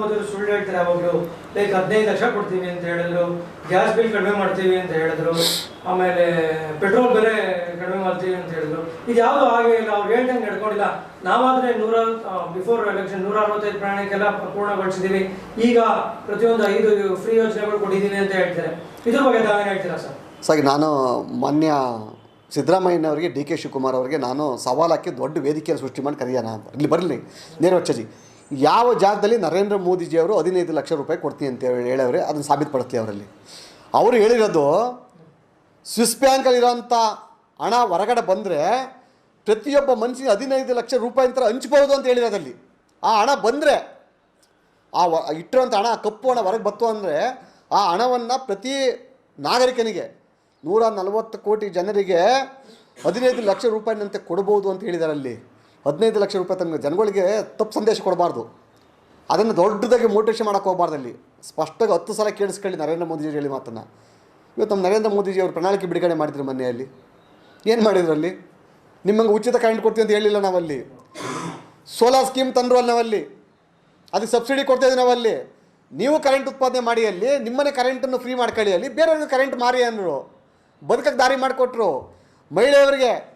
ಮೊದಲು ಸುಳ್ಳು ಹೇಳ್ತಾರೆ ಯಾವಾಗಲೂ ಲೈಕ್ ಹದಿನೈದು ಲಕ್ಷ ಕೊಡ್ತೀವಿ ಅಂತ ಹೇಳಿದ್ರು. ಗ್ಯಾಸ್ ಬಿಲ್ ಕಡಿಮೆ ಮಾಡ್ತೀವಿ ಅಂತ ಹೇಳಿದ್ರು. ಆಮೇಲೆ ಪೆಟ್ರೋಲ್ ಬೆಲೆ ಕಡಿಮೆ ಮಾಡ್ತೀವಿ ಅಂತ ಹೇಳಿದ್ರು. ಇದು ಯಾವುದು ಹಾಗೆ ಇಲ್ಲ, ಅವ್ರು ಹೇಳ್ದಂಗೆ ನಡ್ಕೊಂಡಿಲ್ಲ. ನಾವಾದ್ರೆ ನೂರ ಬಿಫೋರ್ ಎಲೆಕ್ಷನ್ ನೂರ ಅರವತ್ತೈದು ಪ್ರಯಾಣಕ್ಕೆಲ್ಲ ಪೂರ್ಣಗೊಳಿಸಿದೀವಿ. ಈಗ ಪ್ರತಿಯೊಂದು ಐದು ಫ್ರೀ ಯೋಜನೆಗಳು ಕೊಟ್ಟಿದ್ದೀವಿ ಅಂತ ಹೇಳ್ತಾರೆ. ಇದ್ರ ಬಗ್ಗೆ ತಾವೇನು ಹೇಳ್ತೀರಾ ಸರ್? ಸರ್ ನಾನು ಮಾನ್ಯ ಸಿದ್ದರಾಮಯ್ಯನವರಿಗೆ, ಡಿ ಕೆ ಶಿವಕುಮಾರ್ ಅವರಿಗೆ ನಾನು ಸವಾಲು ಹಾಕಿ ದೊಡ್ಡ ವೇದಿಕೆಯನ್ನು ಸೃಷ್ಟಿ ಮಾಡಿ ಕರೆಯೋಣ ಅಂತ. ಇಲ್ಲಿ ಬರಲಿ ನೇರವಚ್ಚಜಿ ಯಾವ ಜಾಗದಲ್ಲಿ ನರೇಂದ್ರ ಮೋದಿಜಿಯವರು ಹದಿನೈದು ಲಕ್ಷ ರೂಪಾಯಿ ಕೊಡ್ತೀನಿ ಅಂತ ಹೇಳಿ ಹೇಳವ್ರೆ, ಅದನ್ನು ಸಾಬೀತುಪಡಿಸ್ಲಿ ಅವರಲ್ಲಿ. ಅವರು ಹೇಳಿರೋದು, ಸ್ವಿಸ್ ಬ್ಯಾಂಕಲ್ಲಿರೋಂಥ ಹಣ ಹೊರಗಡೆ ಬಂದರೆ ಪ್ರತಿಯೊಬ್ಬ ಮನುಷ್ಯ ಹದಿನೈದು ಲಕ್ಷ ರೂಪಾಯಿ ಅಂತ ಹಂಚ್ಬೋದು ಅಂತ ಹೇಳಿರೋದಲ್ಲಿ ಆ ಹಣ ಬಂದರೆ, ಆ ಇಟ್ಟಿರೋಂಥ ಹಣ, ಕಪ್ಪು ಹಣ ಹೊರಗೆ ಬತ್ತು ಅಂದರೆ ಆ ಹಣವನ್ನು ಪ್ರತಿ ನಾಗರಿಕನಿಗೆ, ನೂರ ನಲವತ್ತು ಕೋಟಿ ಜನರಿಗೆ ಹದಿನೈದು ಲಕ್ಷ ರೂಪಾಯಿನಂತೆ ಕೊಡ್ಬೋದು ಅಂತ ಹೇಳಿದಾರಲ್ಲಿ. ಹದಿನೈದು ಲಕ್ಷ ರೂಪಾಯಿ ತನಕ ಜನಗಳಿಗೆ ತಪ್ಪು ಸಂದೇಶ ಕೊಡಬಾರ್ದು. ಅದನ್ನು ದೊಡ್ಡದಾಗಿ ಮೋಟಿವೇಶನ್ ಮಾಡೋಕೆ ಹೋಗಬಾರ್ದು ಅಲ್ಲಿ. ಸ್ಪಷ್ಟವಾಗಿ ಹತ್ತು ಸಲ ಕೇಳಿಸ್ಕೊಳ್ಳಿ ನರೇಂದ್ರ ಮೋದಿಜಿ ಹೇಳಿ ಮಾತನ್ನು. ಇವತ್ತು ನಮ್ಮ ನರೇಂದ್ರ ಮೋದಿಜಿ ಅವರು ಪ್ರಣಾಳಿಕೆ ಬಿಡುಗಡೆ ಮಾಡಿದ್ರು ಮನೆಯಲ್ಲಿ ಏನು ಮಾಡಿದ್ರು ಅಲ್ಲಿ? ನಿಮ್ಮಂಗೆ ಉಚಿತ ಕರೆಂಟ್ ಕೊಡ್ತೀವಿ ಅಂತ ಹೇಳಿಲ್ಲ ನಾವಲ್ಲಿ. ಸೋಲಾರ್ ಸ್ಕೀಮ್ ತಂದರು ಅಲ್ಲಿ ನಾವಲ್ಲಿ. ಅದಕ್ಕೆ ಸಬ್ಸಿಡಿ ಕೊಡ್ತಾ ಇದ್ದೀವಿ ನಾವಲ್ಲಿ. ನೀವು ಕರೆಂಟ್ ಉತ್ಪಾದನೆ ಮಾಡಿ ಅಲ್ಲಿ, ನಿಮ್ಮನೆ ಕರೆಂಟನ್ನು ಫ್ರೀ ಮಾಡ್ಕೊಳ್ಳಿ ಅಲ್ಲಿ. ಬೇರೆಯವ್ರಿಗೆ ಕರೆಂಟ್ ಮಾರಿ ಅಂದರು. ಬದುಕಕ್ಕೆ ದಾರಿ ಮಾಡಿಕೊಟ್ರು. ಮಹಿಳೆಯರಿಗೆ